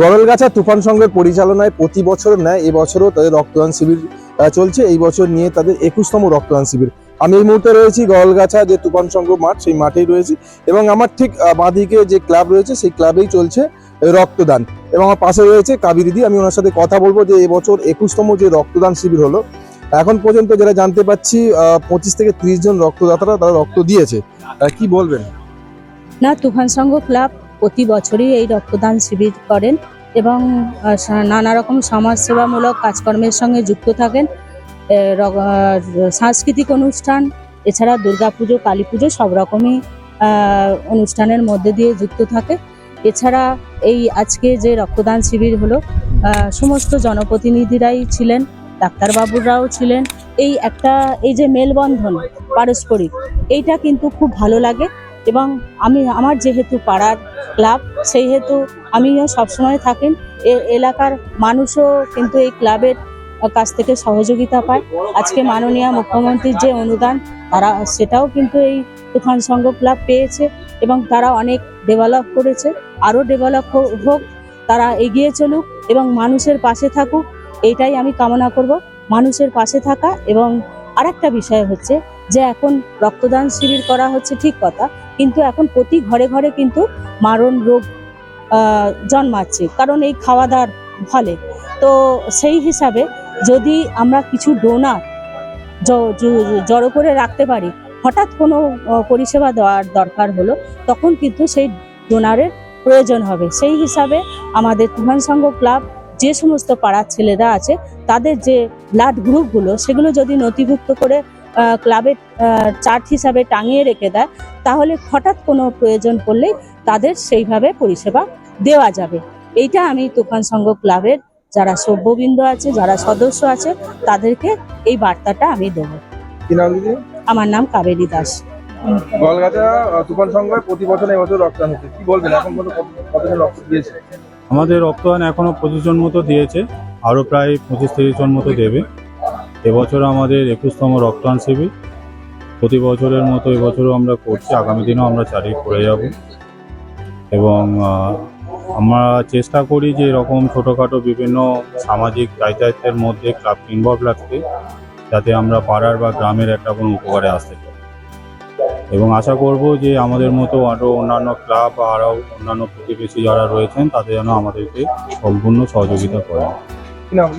গরলগাছা তুফান সংঘের পরিচালনায় প্রতি বছর নেয় এবছরও তাদের রক্তদান শিবির চলছে। এই বছর নিয়ে তাদের একুশতম রক্তদান শিবির। আমি এই মুহূর্তে রয়েছি গরলগাছা যে তুফান সংঘ মাঠ, সেই মাঠেই রয়েছি এবং আমার ঠিক বাঁদিকে যে ক্লাব রয়েছে সেই ক্লাবেই চলছে রক্তদান। এবং আমার পাশে রয়েছে কাবিরিদি আমি ওনার সাথে কথা বলব যে এবছর একুশতম যে রক্তদান শিবির হলো, এখন পর্যন্ত যেটা জানতে পাচ্ছি পঁচিশ থেকে ত্রিশ জন রক্তদাতারা তারা রক্ত দিয়েছে। কি বলবেন? না, তুফান সংঘ ক্লাব প্রতি বছরই এই রক্তদান শিবির করেন এবং নানা রকম সমাজসেবামূলক কাজকর্মের সঙ্গে যুক্ত থাকেন। সাংস্কৃতিক অনুষ্ঠান, এছাড়া দুর্গাপুজো কালী পুজো সব রকমই অনুষ্ঠানের মধ্যে দিয়ে যুক্ত থাকে। এছাড়া এই আজকে যে রক্তদান শিবির হলো সমস্ত জনপ্রতিনিধিরাই ছিলেন, ডাক্তারবাবুরাও ছিলেন। এই একটা, এই যে মেলবন্ধন পারস্পরিক, এইটা কিন্তু খুব ভালো লাগে এবং আমি, আমার যেহেতু পাড়ার ক্লাব সেই হেতু আমিও সবসময় থাকেন। এ এলাকার মানুষও কিন্তু এই ক্লাবের কাছ থেকে সহযোগিতা পায়। আজকে মাননীয় মুখ্যমন্ত্রীর যে অনুদান, তারা সেটাও কিন্তু এই তুফান সংঘ ক্লাব পেয়েছে এবং তারা অনেক ডেভেলপ করেছে। আরও ডেভেলপ হোক, তারা এগিয়ে চলুক এবং মানুষের পাশে থাকুক, এইটাই আমি কামনা করব। মানুষের পাশে থাকা এবং আরেকটা বিষয় হচ্ছে যে এখন রক্তদান শিবির করা হচ্ছে ঠিক কথা। কিন্তু এখন প্রতি ঘরে ঘরে কিন্তু মারণ রোগ জন্মাচ্ছে। কারণ এই খাওয়া দাওয়ার ফলে। তো সেই হিসাবে যদি আমরা কিছু ডোনার জড়ো করে রাখতে পারি, হঠাৎ কোনো পরিষেবা দেওয়ার দরকার হলো, তখন কিন্তু সেই ডোনারের প্রয়োজন হবে। সেই হিসাবে আমাদের তুফান সংঘ ক্লাব যে সমস্ত পাড়ার ছেলেরা আছে, তাদের যে ব্লাড গ্রুপগুলো সেগুলো যদি নথিভুক্ত করে আহ, ক্লাবের চার্ট হিসাবে টাঙিয়ে রেখে দেয় তাহলে হঠাৎ কোনো প্রয়োজন পড়লেই তাদের সেইভাবে পরিষেবা দেওয়া যাবে। এইটা আমি তুফান সংঘ ক্লাবের যারা সভ্যবৃন্দ আছে যারা সদস্য আছে তাদেরকে এই বার্তাটা আমি দেবো। আমার নাম কাবেরী দাস। গলগাছা তুফান সংঘ প্রতি বছর এবছর রক্তদান হচ্ছে। কি বলবেন এখন কতজন রক্ত দিয়েছে? আমাদের রক্তদান এখনও পঁচিশ জন মতো দিয়েছে আরও প্রায় পঁচিশ তিরিশ জন মতো দেবে। এবছর আমাদের একুশতম রক্তদান শিবির। প্রতি বছরের মতো এবছরও আমরা করছি। আগামী দিনেও আমরা চালিয়ে করে যাব। এবং আমরা চেষ্টা করি যে এরকম ছোটোখাটো বিভিন্ন সামাজিক দায়িত্বের মধ্যে ক্লাব ইনভলভ রাখতে যাতে আমরা পাড়ার বা গ্রামের একটা কোনো উপকারে আসতে পারি। এবং আশা করব যে আমাদের মতো আরও অন্যান্য ক্লাব বা আরও অন্যান্য প্রতিবেশী যারা রয়েছেন তাদের যেন আমাদেরকে সম্পূর্ণ সহযোগিতা করেন। কি নাম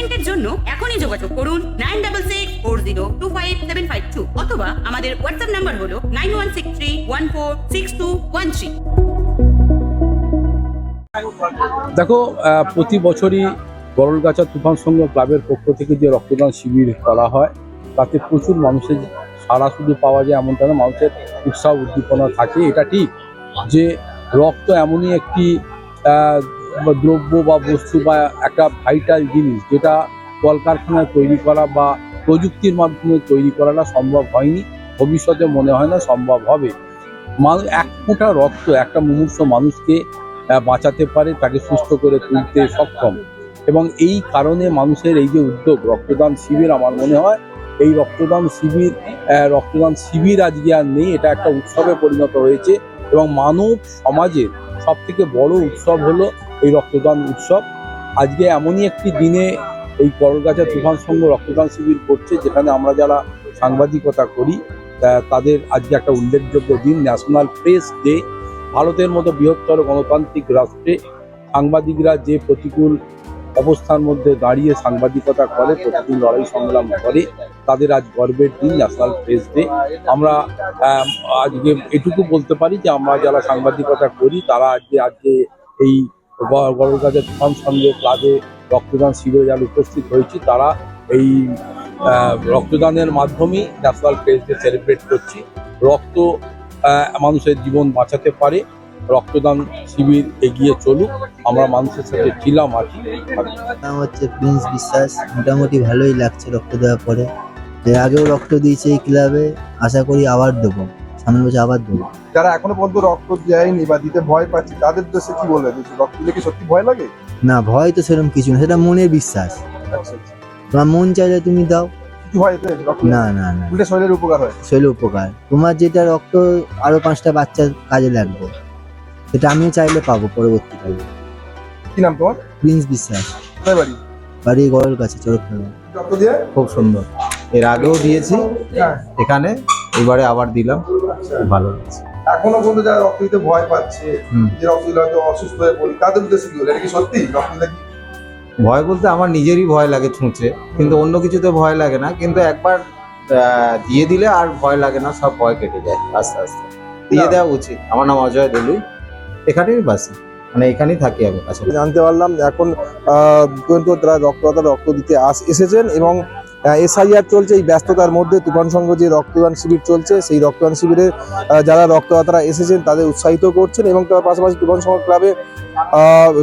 অ্যাপয়েন্টমেন্টের জন্য এখনই যোগাযোগ করুন nine double six four zero two five seven five two অথবা আমাদের হোয়াটসঅ্যাপ নাম্বার হলো nine one six three one four six two one three দেখো প্রতি বছরই গরলগাছা তুফান সংঘ ক্লাবের পক্ষ থেকে যে রক্তদান শিবির করা হয়, তাতে প্রচুর মানুষের সারা শুধু পাওয়া যায় এমনটা না, মানুষের উৎসাহ উদ্দীপনা থাকে, এটা ঠিক। যে রক্ত এমনই একটি দ্রব্য বা বস্তু বা একটা ভাইটাল জিনিস যেটা কলকারখানায় তৈরি করা বা প্রযুক্তির মাধ্যমে তৈরি করাটা সম্ভব হয়নি, ভবিষ্যতে মনে হয় না সম্ভব হবে। মানুষ এক ফোঁটা রক্ত একটা মুমূর্ষ মানুষকে বাঁচাতে পারে, তাকে সুস্থ করে তুলতে সক্ষম। এবং এই কারণে মানুষের এই যে উদ্যোগ, রক্তদান শিবির আমার মনে হয়, এই রক্তদান শিবির রক্তদান শিবির আজকে আর নেই, এটা একটা উৎসবে পরিণত হয়েছে। এবং মানব সমাজের সব থেকে বড় উৎসব হলো এই রক্তদান উৎসব। আজকে এমনই একটি দিনে এই করলগাছা তুফান সংঘ রক্তদান শিবির করছে, যেখানে আমরা যারা সাংবাদিকতা করি তাদের আজকে একটা উল্লেখযোগ্য দিন ন্যাশনাল প্রেস ডে ভারতের মতো বৃহত্তর গণতান্ত্রিক রাষ্ট্রে সাংবাদিকরা যে প্রতিকূল অবস্থার মধ্যে দাঁড়িয়ে সাংবাদিকতা করে, প্রতিদিন লড়াই সংগ্রাম করে, তাদের আজ গর্বের দিন ন্যাশনাল প্রেস ডে আমরা আজকে এটুকু বলতে পারি যে আমরা যারা সাংবাদিকতা করি, তারা আজকে আজকে এই গড়গাজের তুফান সঙ্গে ক্লাবে রক্তদান শিবিরে যারা উপস্থিত হয়েছি, তারা এই রক্তদানের মাধ্যমেই ন্যাশনাল প্রেস ডে সেলিব্রেট করছি। রক্ত মানুষের জীবন বাঁচাতে পারে, রক্তদান শিবির এগিয়ে চলুক, আমরা মানুষের সাথে ছিলাম থাকব। নাম হচ্ছে প্রিন্স বিশ্বাস, মোটামুটি ভালোই লাগছে রক্ত দেওয়ার পরে। এর আগেও রক্ত দিয়েছে এই ক্লাবে, আশা করি আবার দেবো। সামনের বছর আবার দেবো যারা এখনও পর্যন্ত রক্ত দেয়নি বা দিতে ভয় পাচ্ছে তাদের উদ্দেশ্যে কি বলবেন রক্ত দিলে কি সত্যি ভয় লাগে? না ভয় তো সেরকম কিছু না সেটা মনের বিশ্বাস। আচ্ছা আচ্ছা। তোমার মন চাইলে তুমি দাও। না না না। উল্টে শরীরের উপকার হয়? শৈল উপকার। তোমার যেটা রক্ত আরও পাঁচটা বাচ্চার কাজে লাগবে সেটা আমিও চাইলে পাবো পরবর্তীকালে। কি নাম তোমার? প্রিন্স বিশ্বাস। বাড়ি? বাড়ি গড়ের কাছে দিয়ে? খুব সুন্দর। এর আগেও দিয়েছি। হ্যাঁ। এখানে এবারে আবার দিলাম। ভালো লাগছে। এখনও পর্যন্ত যারা রক্ত দিতে ভয় পাচ্ছে। যে রক্ত দিলে হয়তো অসুস্থ হয়ে পড়ি তাদের উদ্দেশ্যে কি? এটা কি সত্যি? রক্ত দিলে কি? ভয় বলতে আমার নিজেরই ভয় লাগে ছুঁচে কিন্তু অন্য কিছুতে ভয় লাগে না কিন্তু একবার দিয়ে দিলে আর ভয় লাগে না সব ভয় কেটে যায় আস্তে আস্তে। দিয়ে দেওয়া উচিত। আমার নাম অজয় দলুই। এখানেই বাসি। মানে এখানেই থাকি আমি কাছে জানতে পারলাম এখন আহ, পর্যন্ত তারা রক্তদাতা রক্ত দিতে আস এসেছেন এবং এসআইআর চলছে, এই ব্যস্ততার মধ্যে তুফান সংঘ যে রক্তদান শিবির চলছে, সেই রক্তদান শিবিরে যারা রক্তদাতারা এসেছেন তাদের উৎসাহিত করছেন এবং তার পাশাপাশি তুফান সংঘ ক্লাবে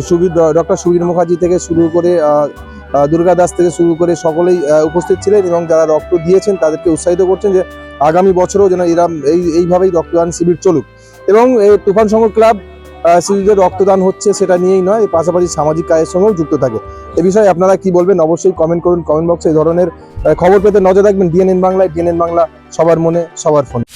সুবীর ডক্টর সুবীর মুখার্জি থেকে শুরু করে দুর্গা দাস থেকে শুরু করে সকলেই উপস্থিত ছিলেন এবং যারা রক্ত দিয়েছেন তাদেরকে উৎসাহিত করছেন যে আগামী বছরও যেন এরা এই, এইভাবেই রক্তদান শিবির চলুক। এবং তুফান সংঘ ক্লাব শুধু রক্তদান হচ্ছে, সেটা নিয়েই নয় পাশাপাশি সামাজিক কাজের সঙ্গেও যুক্ত থাকে। এ বিষয়ে আপনারা কি বলবেন? অবশ্যই কমেন্ট করুন কমেন্ট বক্সে এই ধরনের খবর পেতে নজর রাখবেন। ডিএনএন বাংলায় ডিএনএন বাংলা সবার মনে, সবার ফোনে।